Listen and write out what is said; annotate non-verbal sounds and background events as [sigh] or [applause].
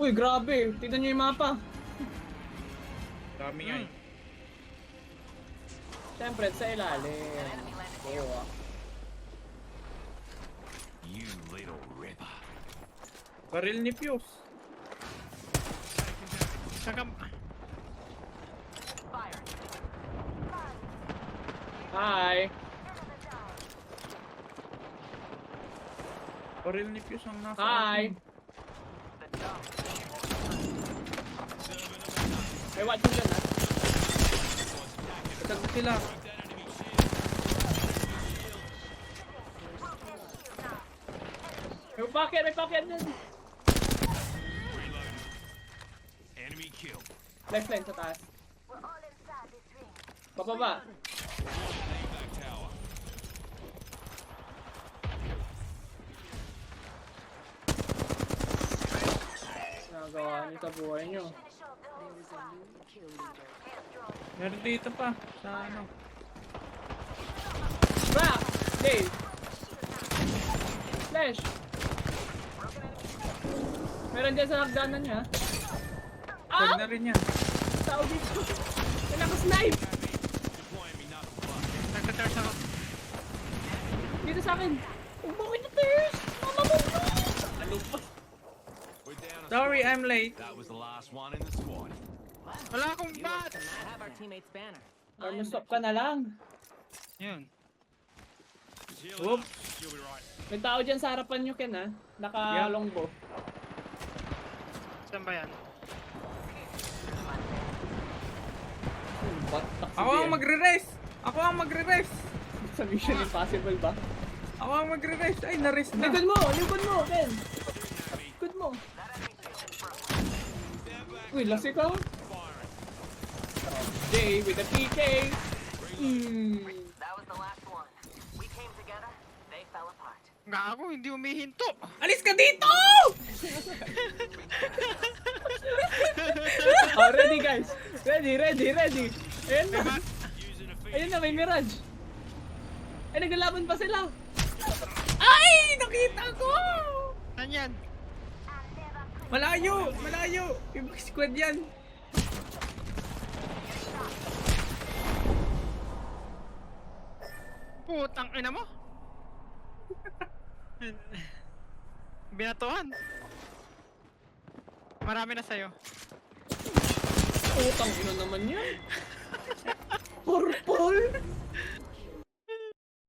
Uy, grabe. Tignan nyo yung mapa. Dami nga eh. Siyempre, sa ilalim. Ah. You little ripper. Baril ni Fuse. Saka... Hi. Baril ni Fuse ang nasa Hi. akin. May watch mo dyan, ha? Tag sila. May packet, may packet dyan. Enemy killed. Left lane sa taas. Bababa. Nagawa niyo sa buhay niyo. Meron dito pa. Sa ano. Back! Dave! Flash! Meron dyan sa hagdanan niya. Ah! na rin yan. Dito! May nakasnipe! Nagka-charge ako. Dito sa akin! Huwag mo kinaters! Mama mo! Ano pa? We're down a Sorry. I'm late. That was the last one in the squad. Wala akong bat! I have our teammate's banner. Or stop ka na lang. Yun. Whoops. You'll be right. May tao dyan sa harapan nyo, Ken, ha? Naka Yeah. longbow. Saan ba yan? Batak si Ako ang Ken. magre-rest. Ako ang magre-rest. Sa Mission Impossible ba? Ako ang magre-rest. Ay, na-rest na. Likod mo! Likod mo, Ken! Likod mo! Uy, lasik ka? Jay with the PK! Hmm. That was the last one. We came together, they fell apart. Gago, hindi umihinto! Alis ka dito! [laughs] Oh, ready guys! Ready, ready, ready! Ayan na! Ayun na, may mirage! Ay, naglalaban pa sila! Ay! Nakita ko! Saan yan? Malayo! Malayo! Ibang squad yan. Putang ina mo! Binatuhan! Marami na sa'yo. Putang ina naman yan! Purple!